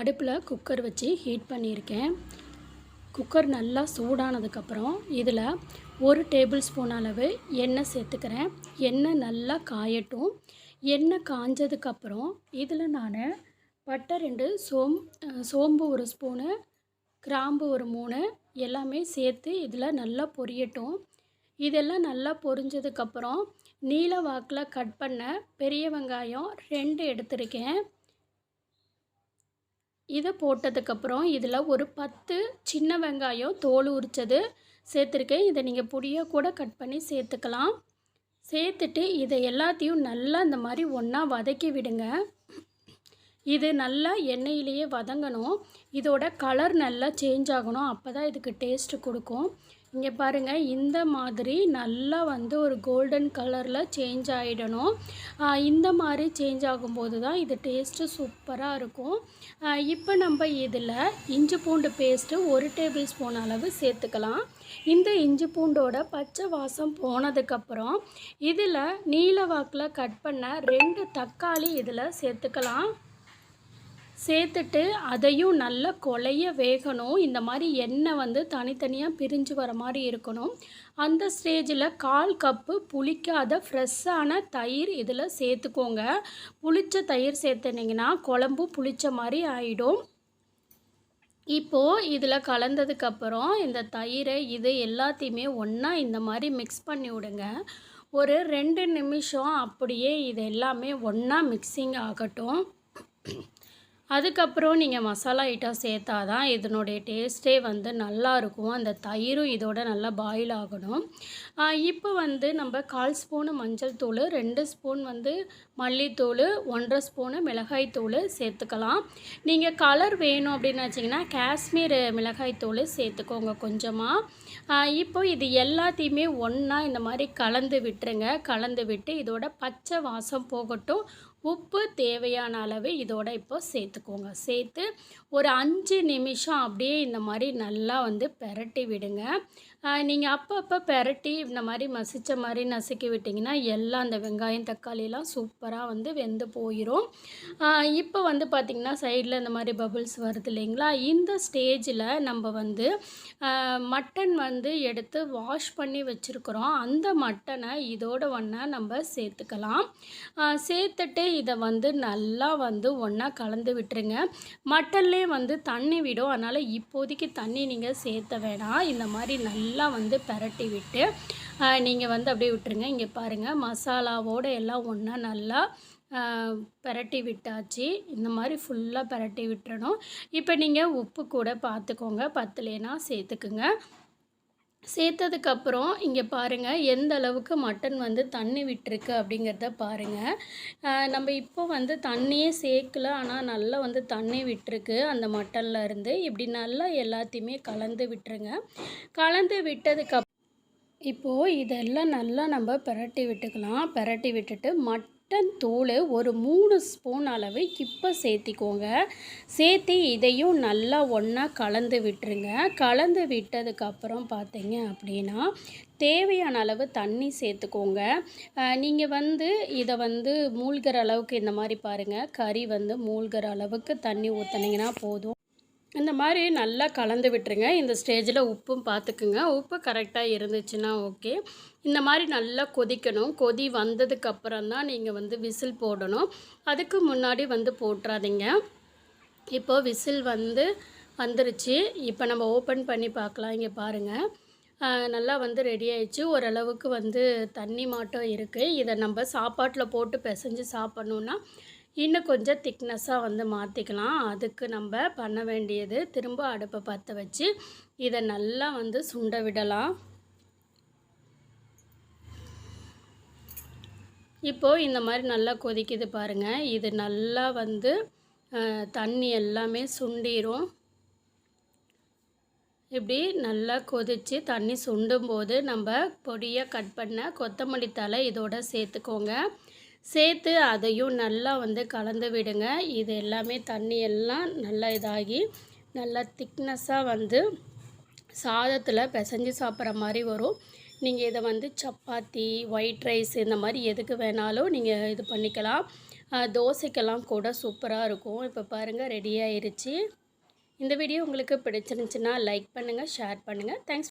அடுப்பில் குக்கர் வச்சு ஹீட் பண்ணியிருக்கேன். குக்கர் நல்லா சூடானதுக்கப்புறம் இதில் ஒரு டேபிள் ஸ்பூன் அளவு எண்ணெய் சேர்த்துக்கிறேன். எண்ணெய் நல்லா காயட்டும். எண்ணெய் காஞ்சதுக்கப்புறம் இதில் நான் பட்டை ரெண்டு சோம் சோம்பு ஒரு ஸ்பூனு கிராம்பு ஒரு மூணு எல்லாமே சேர்த்து இதில் நல்லா பொரியட்டும். இதெல்லாம் நல்லா பொரிஞ்சதுக்கப்புறம் நீல வாக்கில் கட் பண்ண பெரிய வெங்காயம் ரெண்டு எடுத்திருக்கேன். இதை போட்டதுக்கப்புறம் இதில் ஒரு பத்து சின்ன வெங்காயம் தோல் உரித்தது சேர்த்துருக்கேன். இதை நீங்கள் பொடியாக கூட கட் பண்ணி சேர்த்துக்கலாம். சேர்த்துட்டு இதை எல்லாத்தையும் நல்லா இந்த மாதிரி ஒன்றா வதக்கி விடுங்க. இது நல்லா எண்ணெயிலேயே வதங்கணும். இதோட கலர் நல்லா சேஞ்ச் ஆகணும். அப்போ தான் இதுக்கு டேஸ்ட்டு கொடுக்கும். இங்கே பாருங்கள் இந்த மாதிரி நல்லா வந்து ஒரு கோல்டன் கலரில் சேஞ்ச் ஆகிடணும் இந்த மாதிரி சேஞ்ச் ஆகும்போது தான் இது டேஸ்ட்டு சூப்பராக இருக்கும். இப்போ நம்ம இதில் இஞ்சி பூண்டு பேஸ்ட்டு ஒரு டேபிள் ஸ்பூன் அளவு சேர்த்துக்கலாம். இந்த இஞ்சி பூண்டோட பச்சை வாசம் போனதுக்கப்புறம் இதில் நீல வாக்கில் கட் பண்ண ரெண்டு தக்காளி இதில் சேர்த்துக்கலாம். சேர்த்துட்டு அதையும் நல்லா கொலைய வேகணும். இந்த மாதிரி எண்ணெய் வந்து தனித்தனியாக பிரிஞ்சு வர மாதிரி இருக்கணும். அந்த ஸ்டேஜில் கால் கப்பு புளிக்காத ஃப்ரெஷ்ஷான தயிர் இதில் சேர்த்துக்கோங்க. புளிச்ச தயிர் சேர்த்துனிங்கன்னா குழம்பு புளித்த மாதிரி ஆகிடும் இப்போது இதில் கலந்ததுக்கப்புறம் இந்த தயிரை இது எல்லாத்தையுமே ஒன்றா இந்த மாதிரி மிக்ஸ் பண்ணி விடுங்க. ஒரு ரெண்டு நிமிஷம் அப்படியே இது எல்லாமே ஒன்றா மிக்சிங் ஆகட்டும். அதுக்கப்புறம் நீங்கள் மசாலா ஐட்டம் சேர்த்தா தான் இதனுடைய டேஸ்ட்டே வந்து நல்லா இருக்கும். அந்த தயிரும் இதோட நல்லா பாயில் ஆகணும். இப்போ வந்து நம்ம கால் ஸ்பூனு மஞ்சள் தூள் ரெண்டு ஸ்பூன் வந்து மல்லித்தூள் ஒன்றரை ஸ்பூனு மிளகாய் தூள் சேர்த்துக்கலாம். நீங்கள் கலர் வேணும் அப்படின்னு வச்சிங்கன்னா காஷ்மீர் மிளகாய் தூள் சேர்த்துக்கோங்க கொஞ்சமாக இப்போ இது எல்லாத்தையுமே ஒன்றா இந்த மாதிரி கலந்து விட்டுருங்க. கலந்து விட்டு இதோட பச்சை வாசம் போகட்டும். உப்பு தேவையான அளவு இதோட இப்போ சேர்த்துக்கோங்க. சேர்த்து ஒரு அஞ்சு நிமிஷம் அப்படியே இந்த மாதிரி நல்லா வந்து பெரட்டி விடுங்க. நீங்கள் அப்பப்போ பெரட்டி இந்த மாதிரி மசித்த மாதிரி நசுக்கி விட்டிங்கன்னா எல்லாம் அந்த வெங்காயம் தக்காளிலாம் சூப்பராக வந்து வெந்து போயிடும் இப்போ வந்து பார்த்திங்கன்னா சைடில் இந்த மாதிரி பபுள்ஸ் வருது இல்லைங்களா? இந்த ஸ்டேஜில் நம்ம வந்து மட்டன் வந்து எடுத்து வாஷ் பண்ணி வச்சுருக்குறோம். அந்த மட்டனை இதோட ஒன்றா நம்ம சேர்த்துக்கலாம். சேர்த்துட்டு இதை வந்து நல்லா வந்து ஒன்றா கலந்து விட்டுருங்க. மட்டன்லேயே வந்து தண்ணி விடும். அதனால் இப்போதைக்கு தண்ணி நீங்கள் சேர்த்த வேணாம். இந்த மாதிரி நல்லா வந்து பரட்டி விட்டு நீங்கள் வந்து அப்படியே விட்டுருங்க. இங்கே பாருங்கள் மசாலாவோடு எல்லாம் ஒன்றா நல்லா பரட்டி விட்டாச்சு. இந்த மாதிரி ஃபுல்லாக பரட்டி விட்டுறணும். இப்போ நீங்கள் உப்பு கூட பார்த்துக்கோங்க பத்துலேனா சேர்த்துக்குங்க. சேர்த்ததுக்கப்புறம் இங்கே பாருங்கள் எந்த அளவுக்கு மட்டன் வந்து தண்ணி விட்டுருக்கு அப்படிங்கிறத பாருங்கள் நம்ம இப்போ வந்து தண்ணியே சேர்க்கல ஆனால் நல்லா வந்து தண்ணி விட்டுருக்கு அந்த மட்டனில் இருந்து. இப்படி நல்லா எல்லாத்தையுமே கலந்து விட்டுருங்க. கலந்து விட்டதுக்கப் இப்போது இதெல்லாம் நல்லா நம்ம பெரட்டி விட்டுக்கலாம். பெரட்டி விட்டுட்டு மட் மட்டன் தூள் ஒரு மூணு ஸ்பூன் அளவு இப்போ சேர்த்திக்கோங்க. சேர்த்து இதையும் நல்லா ஒன்றா கலந்து விட்டுருங்க. கலந்து விட்டதுக்கப்புறம் பார்த்தீங்க அப்படின்னா தேவையான அளவு தண்ணி சேர்த்துக்கோங்க. நீங்கள் வந்து இதை வந்து மூழ்கிற அளவுக்கு இந்த மாதிரி பாருங்கள் கறி வந்து மூழ்கிற அளவுக்கு தண்ணி ஊற்றுனீங்கன்னா போதும். இந்த மாதிரி நல்லா கலந்து விட்டுருங்க. இந்த ஸ்டேஜில் உப்பும் பார்த்துக்குங்க உப்பு கரெக்டாக இருந்துச்சுன்னா ஓகே இந்த மாதிரி நல்லா கொதிக்கணும். கொதி வந்ததுக்கப்புறம் தான் நீங்கள் வந்து விசில் போடணும். அதுக்கு முன்னாடி வந்து போட்டுறாதீங்க. இப்போது விசில் வந்து வந்துருச்சு. இப்போ நம்ம ஓப்பன் பண்ணி பார்க்கலாம் இங்கே பாருங்கள் நல்லா வந்து ரெடி ஆயிடுச்சு. ஓரளவுக்கு வந்து தண்ணி மாட்டம் இருக்குது இதை நம்ம சாப்பாட்டில் போட்டு பிசைஞ்சு சாப்பிட்ணுன்னா இன்னும் கொஞ்சம் திக்னஸ்ஸாக வந்து மாற்றிக்கலாம் அதுக்கு நம்ம பண்ண வேண்டியது திரும்ப அடுப்பை பற்ற வச்சு இதை நல்லா வந்து சுண்ட விடலாம். இப்போது இந்த மாதிரி நல்லா கொதிக்குது பாருங்கள் இது நல்லா வந்து தண்ணி எல்லாமே சுண்டிரும். இப்படி நல்லா கொதித்து தண்ணி சுண்டும்போது நம்ம பொடியாக கட் பண்ண கொத்தமல்லி தலை இதோட சேர்த்துக்கோங்க. சேர்த்து அதையும் நல்லா வந்து கலந்து விடுங்க. இது எல்லாமே தண்ணி எல்லாம் நல்லா இதாகி நல்லா திக்னஸ்ஸாக வந்து சாதத்தில் பிசைஞ்சு சாப்பிட்ற மாதிரி வரும். நீங்கள் இதை வந்து சப்பாத்தி ஒயிட் ரைஸ் இந்த மாதிரி எதுக்கு வேணாலும் நீங்கள் இது பண்ணிக்கலாம். தோசைக்கெல்லாம் கூட சூப்பராக இருக்கும். இப்போ பாருங்கள் ரெடி ஆயிருச்சு. இந்த வீடியோ உங்களுக்கு பிடிச்சிருந்துச்சுன்னா லைக் பண்ணுங்கள் ஷேர் பண்ணுங்கள் தேங்க்ஸ்